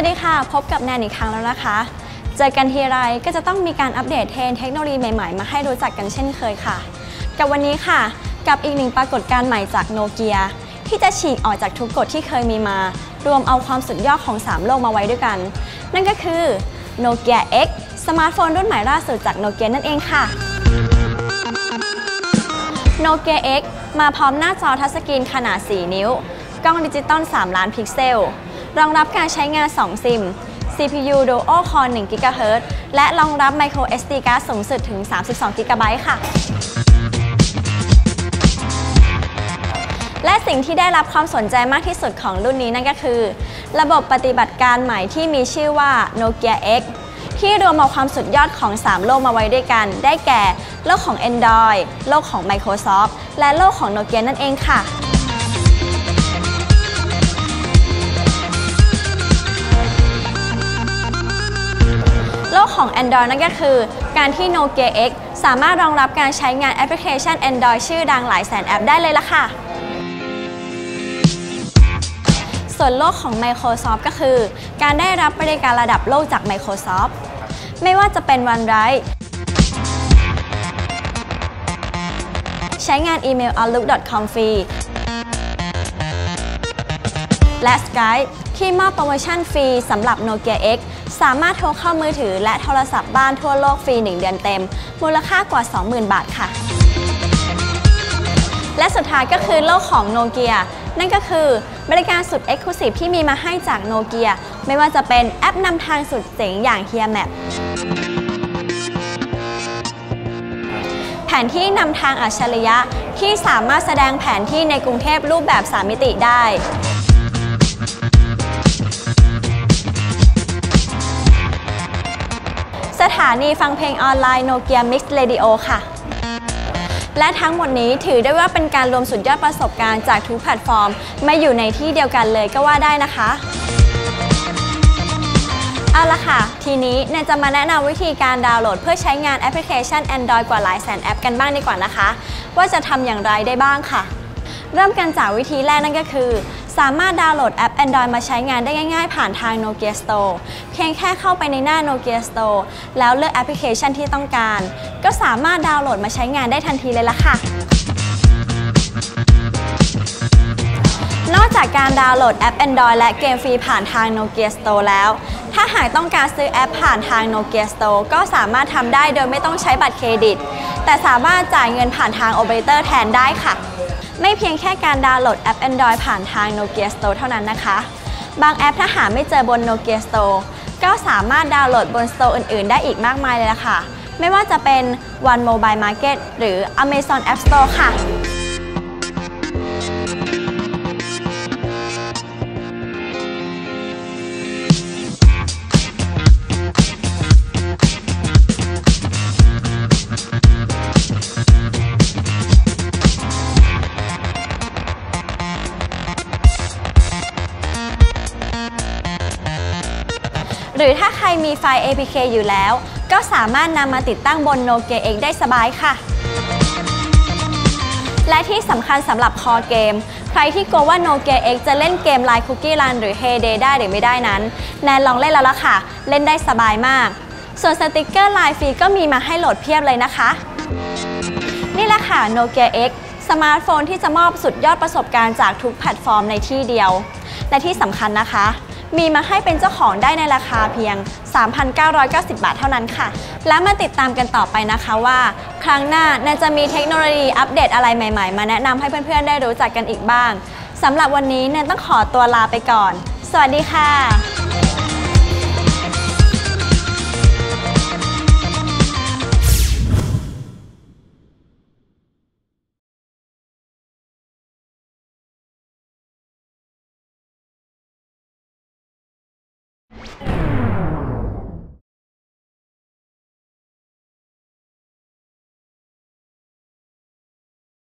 สวัสดีค่ะ พบกับแนนอีกครั้งแล้วนะคะ เจอกันทีไรก็จะต้องมีการอัปเดตเทรนเทคโนโลยีใหม่ๆ มาให้รู้จักกันเช่นเคยค่ะ กับวันนี้ค่ะ กับอีกหนึ่งปรากฏการณ์ใหม่จากโนเกียที่จะฉีกออกจากทุกกฎที่เคยมีมา รวมเอาความสุดยอดของ 3 โลกมาไว้ด้วยกัน นั่นก็คือ Nokia X สมาร์ทโฟนรุ่นใหม่ล่าสุดจากโนเกียนั่นเองค่ะ Nokia X มาพร้อมหน้าจอทัชสกรีนขนาด 4 นิ้ว กล้องดิจิตอล 3 ล้านพิกเซล รองรับการใช้งาน 2 ซิม CPU Dual Core 1 GHz และรองรับ Micro SD card สูงสุดถึง 32 GB ค่ะ และสิ่งที่ได้รับความสนใจมากที่สุดของรุ่นนี้นั่นก็คือ ระบบปฏิบัติการใหม่ที่มีชื่อว่า Nokia X ที่รวมเอาความสุดยอดของ 3 โลกมาไว้ด้วยกัน ได้แก่ โลกของ Android โลกของ Microsoft และโลกของ Nokia นั่นเองค่ะ ของ Android นั่นก็คือ การที่ Nokia X สามารถรองรับการใช้งานแอปพลิเคชัน Android ชื่อดังหลายแสนแอปได้เลยล่ะค่ะ ส่วนโลกของ Microsoft ก็คือ การได้รับบริการระดับโลกจาก Microsoft ไม่ว่าจะเป็น OneDrive ใช้งานอีเมล outlook.com ฟรีและ Skype ที่มอบโปรโมชั่นฟรีสำหรับ Nokia X สามารถโทรเข้ามือถือและโทรศัพท์บ้านทั่วโลกฟรี 1 เดือนเต็ม มูลค่ากว่า 20,000 บาทค่ะ และสุดท้ายก็คือโลกของโนเกียนั่นก็คือบริการสุด Exclusive ที่มีมาให้จากโนเกียไม่ว่าจะเป็นแอปนำทางสุดเจ๋งอย่าง Here Map แผนที่นำทางอัจฉริยะที่สามารถแสดงแผนที่ในกรุงเทพรูปแบบ3มิติได้ ถานีฟังเพลงออนไลน์โนเกีย Mix Radio ค่ะ และทั้งหมดนี้ถือได้ว่าเป็นการรวมสุดยอดประสบการณ์จากทุกแพลตฟอร์ม มาอยู่ในที่เดียวกันเลยก็ว่าได้นะคะ เอาละค่ะ ทีนี้แนนจะมาแนะนำวิธีการดาวน์โหลด เพื่อใช้งานแอปพลิเคชัน Android กว่าหลายแสนแอปกันบ้างดีกว่านะคะ ว่าจะทำอย่างไรได้บ้างค่ะ เริ่มกันจากวิธีแรกนั่นก็คือ สามารถดาวน์โหลดแอป Android มาใช้งานได้ง่ายๆ ผ่านทาง Nokia Store เพียงแค่เข้าไปในหน้า Nokia Store แล้วเลือกแอปพลิเคชันที่ต้องการ ก็สามารถดาวน์โหลดมาใช้งานได้ทันทีเลยล่ะค่ะ นอกจากการดาวน์โหลดแอป Android และเกมฟรีผ่านทาง Nokia Store แล้ว ถ้าหากต้องการซื้อแอปผ่านทาง Nokia Store ก็สามารถทำได้โดยไม่ต้องใช้บัตรเครดิต แต่สามารถจ่ายเงินผ่านทางโอเปอเรเตอร์แทนได้ค่ะ ไม่เพียงแค่การดาวน์โหลดแอป Android ผ่านทาง Nokia Store เท่านั้นนะคะ บางแอปถ้าหาไม่เจอบน Nokia Store ก็สามารถดาวน์โหลดบน Store อื่นๆ ได้อีกมากมายเลยล่ะค่ะ ไม่ว่าจะเป็น One Mobile Market หรือ Amazon App Store ค่ะ หรือถ้าใครมีไฟล์ APK อยู่แล้ว ก็สามารถนำมาติดตั้งบน Nokia X ได้สบายค่ะ และที่สำคัญสำหรับคอเกม ใครที่กลัวว่า Nokia X จะเล่นเกม Line Cookie Run หรือ Heyday ได้หรือไม่ได้นั้น แนนลองเล่นแล้วล่ะค่ะ เล่นได้สบายมาก ส่วนสติกเกอร์ Line ฟรีก็มีมาให้โหลดเพียบเลยนะคะ นี่แหละค่ะ Nokia X สมาร์ทโฟนที่จะมอบสุดยอดประสบการณ์จากทุกแพลตฟอร์มในที่เดียว และที่สำคัญนะคะ มีมาให้เป็นเจ้าของได้ในราคาเพียง 3,990 บาทเท่านั้นค่ะ และมาติดตามกันต่อไปนะคะว่า ครั้งหน้าแนนจะมีเทคโนโลยีอัปเดตอะไรใหม่ๆ มาแนะนำให้เพื่อนๆ ได้รู้จักกันอีกบ้างสำหรับวันนี้เนนต้องขอตัวลาไปก่อน สวัสดีค่ะ Yeah.